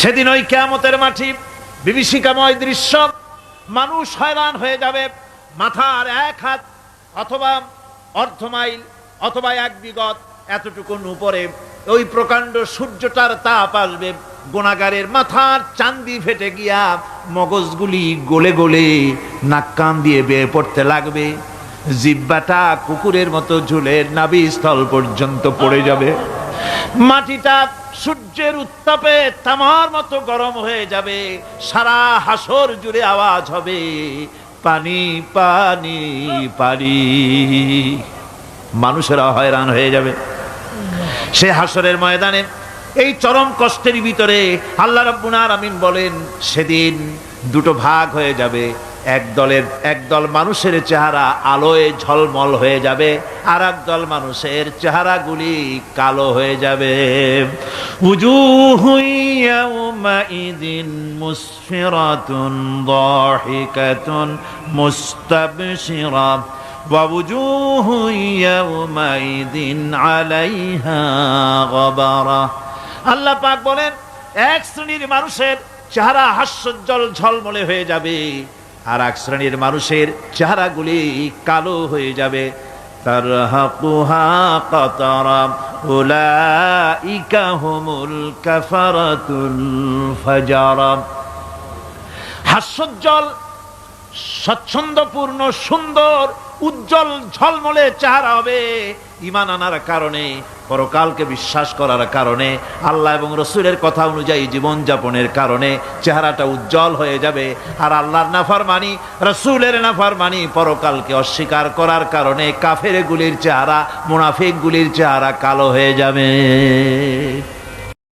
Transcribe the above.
সেদিন ওই কেয়ামতের মাটি বিভীষিকাময় দৃশ্য, মানুষ হয়রান হয়ে যাবে, মাথার এক হাত অথবা অর্ধ মাইল অথবা এক বিগত এতটুকুন উপরে। ওই প্রকাণ্ড সূর্যটার তাপ আসবে গোনাগারের মাথার চান্দি ফেটে গিয়া মগজগুলি গলে গলে নাক কান দিয়ে বেয়ে পড়তে লাগবে। জিব্বাটা কুকুরের মতো ঝুলে নাভি স্থল পর্যন্ত পড়ে যাবে। মাটিটা সূর্যের উত্তাপে তামার মতো গরম হয়ে যাবে, সারা হাসর জুড়ে আওয়াজ হবে, পানি পানি পানি। মানুষেরা হয়রান হয়ে যাবে। সে হাসরের ময়দানে এই চরম কষ্টের ভিতরে আল্লাহ রাব্বুল আমিন বলেন, সেদিন দুটো ভাগ হয়ে যাবে এক দলের এক দল মানুষের চেহারা আলোয় ঝলমল হয়ে যাবে আর এক দল মানুষের চেহারাগুলি কালো হয়ে যাবে উজুহু ইয়াউমাইদিন মুসফিরাতুন দাহিকাতুন মুস্তাবশিরা ووجوه يومئذ عليها غبرة আল্লাহ পাক বলেন এক শ্রেণীর মানুষের চেহারা হাস্যজ্জ্বল ঝলমলে হয়ে যাবে আর এক শ্রেণির মানুষের চেহারাগুলি কালো হয়ে যাবে। তার তারহাকুহা কাতারা, উলাইকা হুমুল কাফারাতুল ফাজারা। হাস্যজ্জ্বল, স্বচ্ছন্দপূর্ণ, সুন্দর উজ্জ্বল ঝলমলে চেহারা হবে ইমান আনার কারণে, পরকালকে বিশ্বাস করার কারণে, আল্লাহ এবং রসুলের কথা অনুযায়ী জীবনযাপনের কারণে চেহারাটা উজ্জ্বল হয়ে যাবে। আর আল্লাহর নাফার মানি রসুলের নাফার মানি পরকালকে অস্বীকার করার কারণে কাফের গুলির চেহারা মুনাফিক গুলির চেহারা কালো হয়ে যাবে।